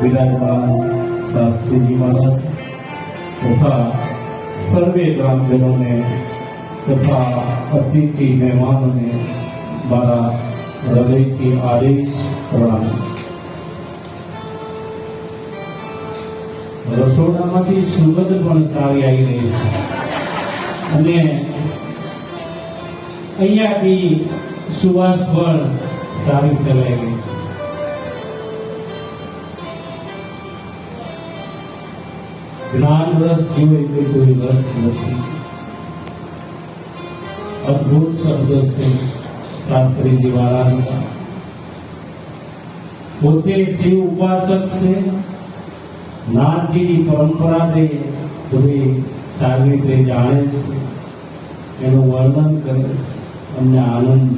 विराजमान तथा सर्वे ग्रामजनों ने तथा अतिथि मेहमानों ने मारा हृदय की आदेश प्रणाम રસોડામાંથી સુગંધ પણ સારી આવી અહીંયાથી સુવાસવર સાવિત્ર લેલે નિરાનરસ એ એકલી કોરી રસ નથી અદ્ભુત સભ દર્શન સાંસ્કૃતિક વારા હતા બોતે શિવ ઉપાસક છે નારજીની પરંપરા દે તે સાવિત્ર જાણે છે એનું વર્ણન કર તમને આનંદ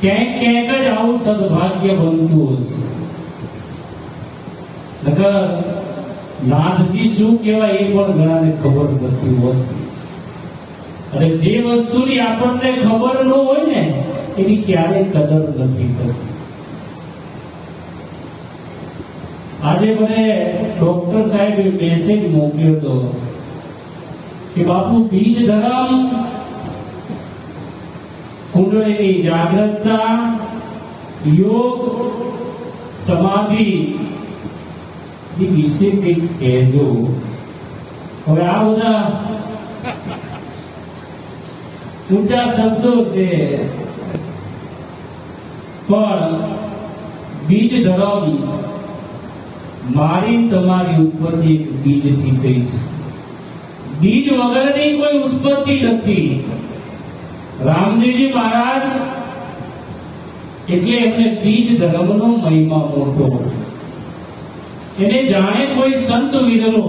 છે ક્યાંક ક્યાંક જ આવું સદભાગ્ય બનતું હશે નકર નાથજી શું કહેવાય એ પણ ઘણાને ખબર નથી હોતી અને જે વસ્તુની આપણને ખબર ન હોય ને એની ક્યારે કદર નથી થતી આજે મને ડોક્ટર સાહેબે મેસેજ મોકલ્યો હતો કે બાપુ બીજ ધરાવ कुंडलिनी जागृतता योग समाधि ये विषय के केंद्र और आप बता ऊंचा शब्दों से पर बीज धरावी मारी तमारी उत्पत्ति बीज थी तेईस बीज वगैरह नहीं कोई उत्पत्ति नहीं રામજીજી મહારાજ એટલે એમને બીજ ધર્મનો મહિમા મોટો એને જાણે કોઈ સંત વિરલો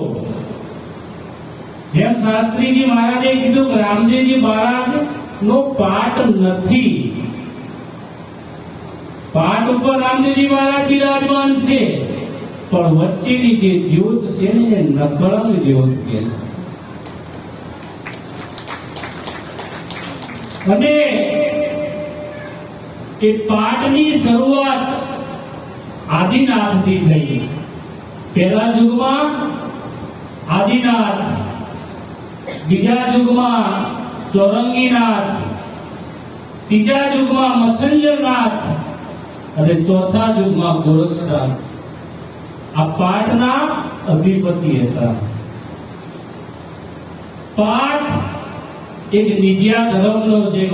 જેમ શાસ્ત્રીજી મહારાજે કીધું કે રામજીજી મહારાજ નો પાઠ નથી પાઠ ઉપર રામજીજી મહારાજ બિરાજમાન છે પણ વચ્ચેની જે જ્યોત છે ને નકળંગ જ્યોત કે છે અને એ પાઠની શરૂઆત આદિનાથથી થઈ પહેલા યુગમાં આદિનાથ બીજા યુગમાં ચોરંગીનાથ ત્રીજા યુગમાં મચ્છંજરનાથ અને ચોથા યુગમાં ગોરક્ષનાથ આ પાઠના અધિપતિ હતા પાઠ એક બીજા ધર્મનો જે